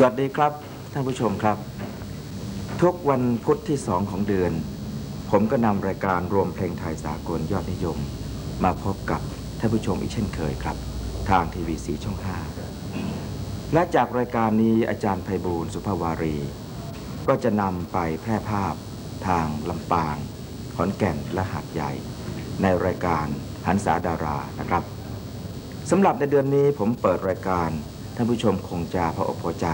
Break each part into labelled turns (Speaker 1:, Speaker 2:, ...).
Speaker 1: สวัสดีครับท่านผู้ชมครับ ทุกวันพุธที่สองของเดือน ผมก็นำรายการรวมเพลงไทยสากลยอดนิยม มาพบกับท่านผู้ชมอีกเช่นเคยครับ ทางทีวีสีช่อง 5 และจากรายการนี้อาจารย์ไพบูลย์สุภาวารี ก็จะนำไปแพร่ภาพทางลำปาง ขอนแก่นและหาดใหญ่ ในรายการหันษาดารานะครับสำหรับในเดือนนี้ผมเปิดรายการ ท่านผู้ชมคงจะพออกพอใจ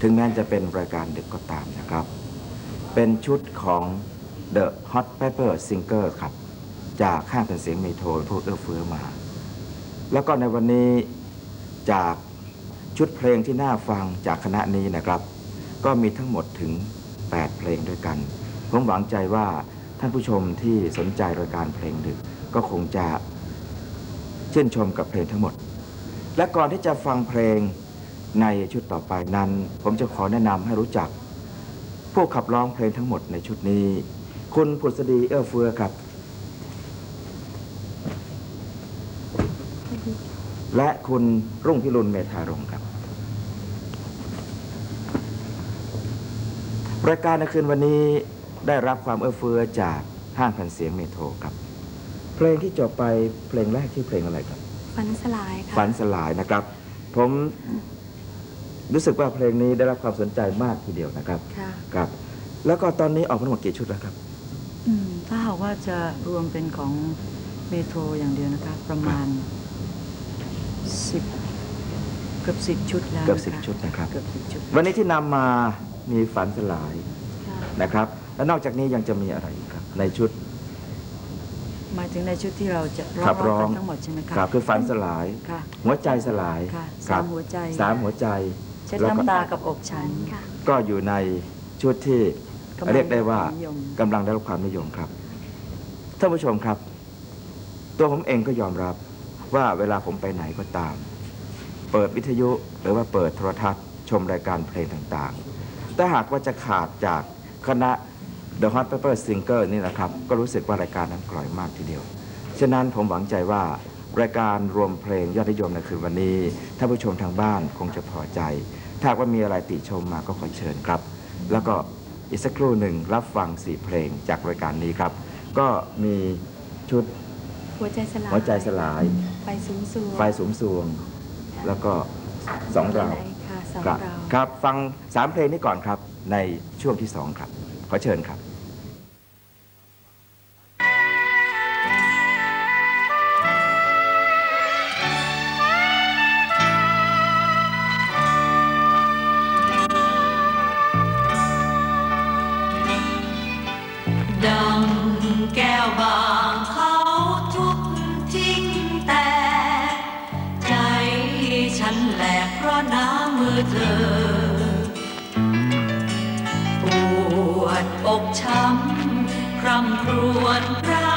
Speaker 1: ถึงแม้จะเป็นรายการดึกก็ตามนะครับ เป็นชุดของ The Hot Pepper Singer ครับ จากข้างเป็นเสียงเมโทรผู้เอื้อเฟื้อมา แล้วก็ในวันนี้จากชุดเพลงที่น่าฟังจากคณะนี้นะครับ ก็มีทั้งหมดถึง 8 เพลงด้วยกัน ผมหวังใจว่าท่านผู้ชมที่สนใจรายการเพลงดึกก็คงจะชื่นชมกับเพลงทั้งหมด และก่อนที่จะฟังเพลงในชุดต่อไปนั้น ผมจะขอแนะนำให้รู้จัก ผู้ขับร้องเพลงทั้งหมดในชุดนี้ คุณผุษดีเอื้อเฟือครับ และคุณรุ่งพิรุณเมธารงครับรายการในคืนวันนี้ได้รับความเอื้อเฟื้อจากห้างแผ่นเสียงเมโทรครับ เพลงที่จบไปเพลงแรกชื่อเพลงอะไรครับ
Speaker 2: ฝันสลายค่ะ
Speaker 1: ฝันสลายนะครับ ผมรู้สึกว่าเพลงนี้ได้รับความสนใจมากทีเดียวนะครับ
Speaker 2: ค่ะ
Speaker 1: ครับ แล้วก็ตอนนี้ออกมาทั้งหมดกี่ชุดแล้วครับ
Speaker 3: อืมถ้าหากว่าจะรวมเป็นของเมโทรอย่างเดียวนะคะ ประมาณสิบเกือบสิบชุดแล้ว
Speaker 1: เกือบ
Speaker 3: นะคะ
Speaker 1: สิบชุดนะครับ
Speaker 3: เกือบสิบชุด
Speaker 1: วันนี้ที่นำมามีฝันสลาย
Speaker 2: ค่ะ
Speaker 1: นะครับ และนอกจากนี้ยังจะมีอะไรอีกครับ ในชุด
Speaker 3: หมายถึงในชุดที่เราจะร้
Speaker 1: ขั
Speaker 3: อง
Speaker 1: บร้อง
Speaker 3: กันทั้งหมดใช่ไหมคะ
Speaker 1: ครับคือฝันสลาย
Speaker 3: ค่ะ
Speaker 1: หัวใจสลาย
Speaker 3: ค่ะ
Speaker 1: ครั
Speaker 3: สามหัวใจ
Speaker 1: สามหัวใจ
Speaker 3: เช็ด
Speaker 1: แล้วก็
Speaker 3: น้ำตากับอกฉัน
Speaker 2: ค่ะ
Speaker 1: ก็อยู่ในชุดที่
Speaker 3: กำลัง
Speaker 1: เรียกได้ว่า
Speaker 3: นิยม
Speaker 1: กำลังได้รับความนิยมครับท่านผู้ชมครับ ตัวผมเองก็ยอมรับว่าเวลาผมไปไหนก็ตาม เปิดวิทยุหรือว่าเปิดโทรทัศน์ ชมรายการเพลงต่างๆถ้าหากว่าจะขาดจากคณะ The Hot Pepper Singer นี่นะครับ ก็รู้สึกว่ารายการนั้นกร่อยมากทีเดียว ฉะนั้นผมหวังใจว่ารายการรวมเพลงยอดนิยมในคืนวันนี้ท่านผู้ชมทางบ้านคงจะพอใจ ถ้าหากว่ามีอะไรติชมมาก็ขอเชิญครับ แล้วก็อีกสักครู่หนึ่งรับฟังสี่เพลงจากรายการนี้ครับ ก็มีชุด
Speaker 2: หัวใจสลาย
Speaker 1: หัวใจสลาย
Speaker 2: ไฟสูงสูง
Speaker 1: ไฟสูงสวง แล้วก็สองเราว
Speaker 2: ค่ะสอง
Speaker 1: ครับ
Speaker 2: เราว
Speaker 1: ครับ ฟังสามเพลงนี้ก่อนครับในช่วงที่สองครับ ขอเชิญครับ
Speaker 4: กช้ำคร่ำครวญพระ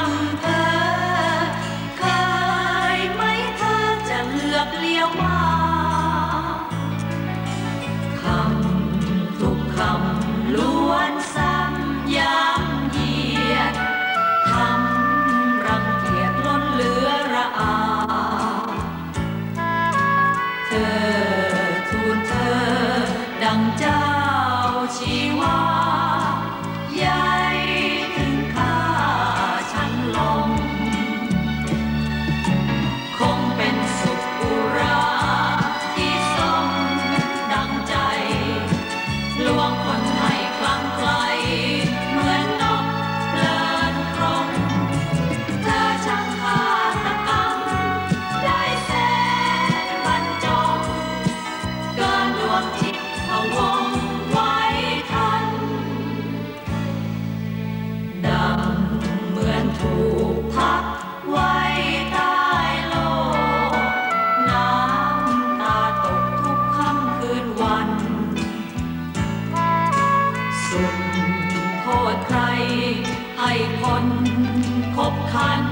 Speaker 4: คนคบคัน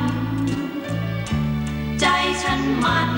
Speaker 4: ใจฉันมัน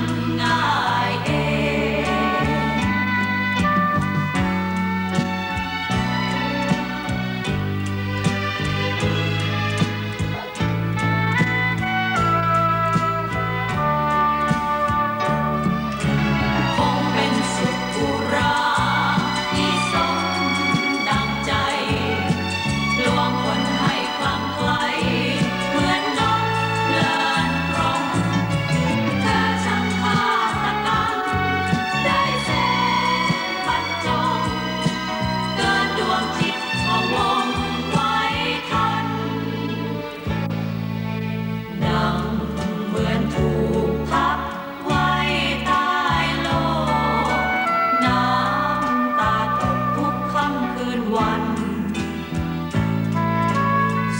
Speaker 4: วัน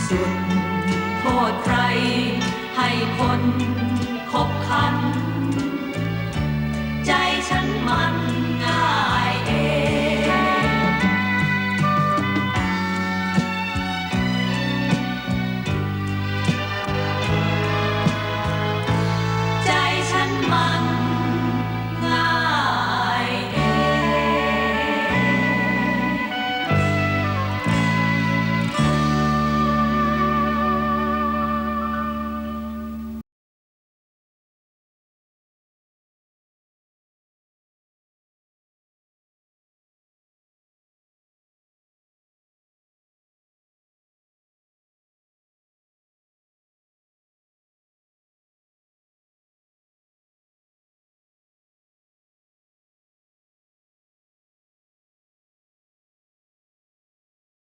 Speaker 4: สุดโทษใครให้คน